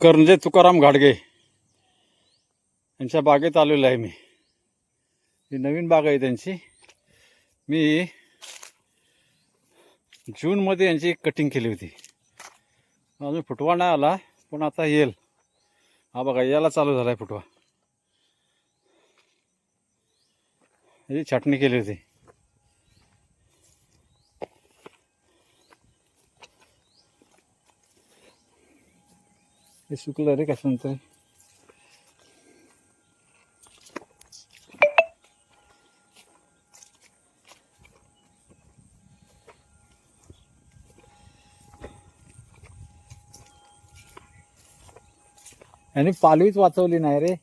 करंजे तुकाराम घाडगे यांच्या बागेत आलेलो आहे मी. ही नवीन बाग आहे त्यांची. मी जूनमध्ये यांची कटिंग केली होती. अजून फुटवा नाही आला पण आता येईल. हा बघा याला चालू झाला आहे फुटवा. याची छाटणी केली होती. हे सुकलं रे कसं तरी. आणि पालवीच वाचवली नाही रे.